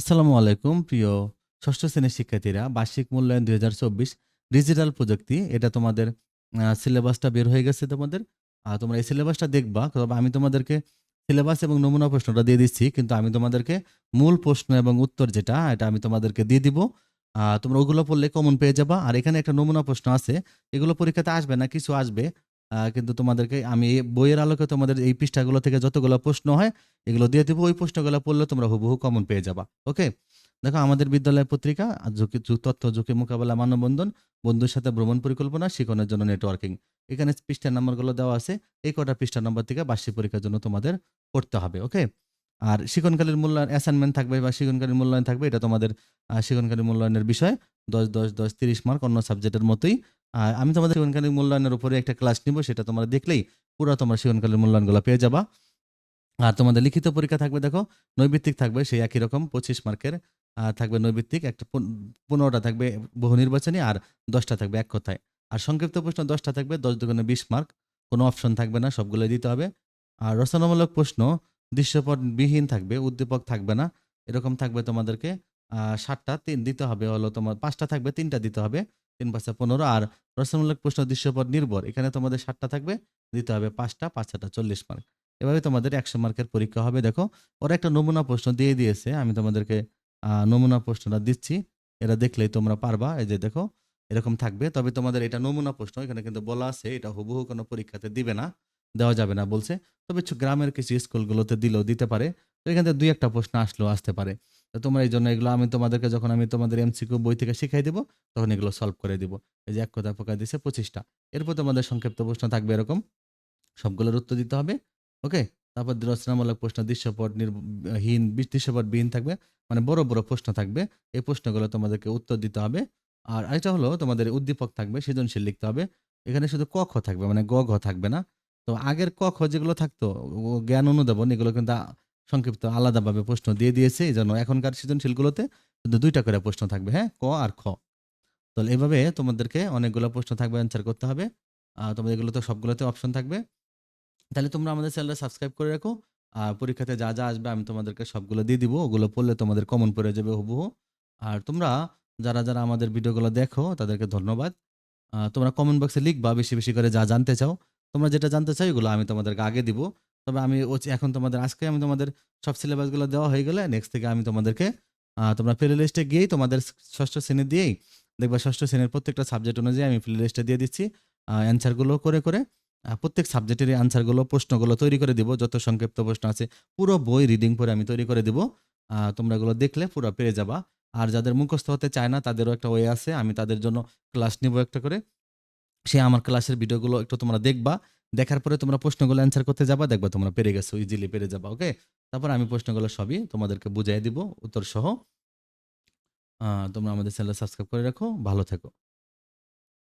আসসালামু আলাইকুম, প্রিয় ষষ্ঠ শ্রেণির শিক্ষার্থীরা। বার্ষিক মূল্যায়ন দুই হাজার চব্বিশ ডিজিটাল প্রযুক্তি, এটা তোমাদের সিলেবাসটা বের হয়ে গেছে তোমাদের। আর তোমরা এই সিলেবাসটা দেখবা, তবে আমি তোমাদেরকে সিলেবাস এবং নমুনা প্রশ্নটা দিয়ে দিচ্ছি, কিন্তু আমি তোমাদেরকে মূল প্রশ্ন এবং উত্তর যেটা, এটা আমি তোমাদেরকে দিয়ে দিব। তোমরা ওগুলো পড়লে কমন পেয়ে যাবা। আর এখানে একটা নমুনা প্রশ্ন আছে, এগুলো পরীক্ষাতে আসবে না, কিছু আসবে। কিন্তু তোমাদেরকে আমি এই বইয়ের আলোকে তোমাদের এই পৃষ্ঠাগুলো থেকে যতগুলো প্রশ্ন হয়, এগুলো দিয়ে দেবো। ওই প্রশ্নগুলো পড়লে তোমরা হুবহু কমন পেয়ে যাবা। ওকে দেখো, আমাদের বিদ্যালয় পত্রিকা ঝুঁকি তথ্য, ঝুঁকি মোকাবেলা, মানববন্ধন, বন্ধুর সাথে ভ্রমণ পরিকল্পনা, শিক্ষণের জন্য নেটওয়ার্কিং এখানে পৃষ্ঠার নাম্বারগুলো দেওয়া আছে। এই কটা পৃষ্ঠা নাম্বার থেকে বার্ষিক পরীক্ষার জন্য তোমাদের পড়তে হবে। ওকে আর শিক্ষণকালীন মূল্যায়ন অ্যাসাইনমেন্ট থাকবে বা শিক্ষণকালীন মূল্যায়ন থাকবে, এটা তোমাদের শিক্ষণকালীন মূল্যায়নের বিষয়। দশ দশ দশ, তিরিশ মার্ক অন্য সাবজেক্টের মতোই। আর আমি তোমাদের শিক্ষণকালীন মূল্যায়নের উপরে একটা ক্লাস নিব, সেটা তোমরা দেখলেই পুরো তোমরা শিক্ষণকালীন মূল্যায়নগুলো পেয়ে যাবা। আর তোমাদের লিখিত পরীক্ষা থাকবে, দেখো, নৈবিত্তিক থাকবে, সেই একই রকম, পঁচিশ মার্কের থাকবে নৈবিত্তিক, একটা পন- পনেরোটা থাকবে বহু নির্বাচনী আর দশটা থাকবে এক কথায়। আর সংক্ষিপ্ত প্রশ্ন, দশটা থাকবে, দশ দুগুণে বিশ মার্ক, কোনো অপশন থাকবে না সবগুলো দিতে হবে। আর রচনামূলক প্রশ্ন দৃশ্যপট বিহীন থাকবে, উদ্দীপক থাকবে না, এরকম থাকবে তোমাদেরকে ষাটটা তিন দিতে হবে হলো তোমার, পাঁচটা থাকবে, তিনটা দিতে হবে। তিন পাঁচটা পনেরো আর রচনামূলক প্রশ্ন দৃশ্যপট নির্ভর। এখানে তোমাদের ষাটটা থাকবে, দিতে হবে পাঁচটা পাঁচটা চল্লিশ মার্ক এভাবে তোমাদের একশো মার্কের পরীক্ষা হবে। দেখো, ওরা একটা নমুনা প্রশ্ন দিয়ে দিয়েছে। আমি তোমাদেরকে নমুনা প্রশ্নটা দিচ্ছি। এটা দেখলেই তোমরা পারবা। এই যে দেখো, এরকম থাকবে। তবে তোমাদের এটা নমুনা প্রশ্ন, এখানে কিন্তু বলা আছে, এটা হুবহু কোনো পরীক্ষাতে দিবে না, দেওয়া যাবে না বলছে। তবে গ্রামের কিছু স্কুলগুলোতে দিলেও দিতে পারে। তো এখান দুই একটা প্রশ্ন আসলেও আসতে পারে। তো তোমরা এই জন্য এগুলো আমি তোমাদেরকে যখন আমি তোমাদের এমসিকিউ বই থেকে শিখাই দেবো, তখন এগুলো সলভ করে দিব। এই যে এক কথা পোকা দিছে পঁচিশটা। এরপর তোমাদের সংক্ষিপ্ত প্রশ্ন থাকবে এরকম। সবগুলোর উত্তর দিতে হবে, ওকে? তারপর রচনামূলক প্রশ্ন, দৃশ্যপট নির্হীন দৃশ্যপট বিহীন থাকবে মানে বড় বড় প্রশ্ন থাকবে। এই প্রশ্নগুলো তোমাদেরকে উত্তর দিতে হবে। আর এটা হলো তোমাদের উদ্দীপক থাকবে, সৃজনশীল লিখতে হবে। এখানে শুধু ক, খ থাকবে মানে গ, ঘ থাকবে না। তো আগের ক, খ যেগুলো থাকতো জ্ঞান অনুধাবন, এগুলো কিন্তু সংক্ষিপ্ত আলাদাভাবে প্রশ্ন দিয়ে দিয়েছে, এই জন্য এখনকার সৃজনশীলগুলোতে শুধু দুইটা করে প্রশ্ন থাকবে হ্যাঁ? ক আর খ। তো এভাবে তোমাদেরকে অনেকগুলো প্রশ্ন থাকবে অ্যান্সার করতে হবে। তোমাদের এগুলো তো সবগুলোতে অপশন থাকবে। তাহলে তোমরা আমাদের চ্যানেলটা সাবস্ক্রাইব করে রাখো। আর পরীক্ষাতে যা যা আসবে আমি তোমাদেরকে সবগুলো দিয়ে দিব, ওগুলো পড়লে তোমাদের কমন পড়ে যাবে হুবহু। আর তোমরা যারা যারা আমাদের ভিডিওগুলো দেখো, তাদেরকে ধন্যবাদ। তোমরা কমেন্ট বক্সে লিখবা, বেশি বেশি করে যা জানতে চাও। তোমরা যেটা জানতে চাও, এগুলো আমি তোমাদেরকে আগে দিব। তবে আমি এখন তোমাদের, আজকে আমি তোমাদের সব সিলেবাসগুলো দেওয়া হয়ে গেলে নেক্সট থেকে আমি তোমাদেরকে তোমরা প্লে লিস্টে গিয়েই তোমাদের ষষ্ঠ শ্রেণি দিয়েই দেখবা ষষ্ঠ শ্রেণির প্রত্যেকটা সাবজেক্ট অনুযায়ী আমি প্লে লিস্টে দিয়ে দিচ্ছি। অ্যান্সারগুলো করে করে প্রত্যেক সাবজেক্টের আনসারগুলো প্রশ্নগুলো তৈরি করে দিব। যত সংক্ষিপ্ত প্রশ্ন আছে, পুরো বই রিডিং করে আমি তৈরি করে দিব। তোমরা এগুলো দেখলে পুরো পেরে যাবা। আর যাদের মুখস্থ হতে চায় না, তাদেরও একটা ওয়ে আছে। আমি তাদের জন্য ক্লাস নিব একটা করে। সে আমার ক্লাসের ভিডিওগুলো একটু তোমরা দেখবা। দেখার পরে তোমরা প্রশ্নগুলো অ্যান্সার করতে যাবা, দেখবা তোমরা পেরে গেছো ইজিলি পেরে যাবা ওকে তারপর আমি প্রশ্নগুলো সবই তোমাদেরকে বুঝাই দিব উত্তর সহ তোমরা আমাদের চ্যানেল সাবস্ক্রাইব করে রাখো, ভালো থেকো।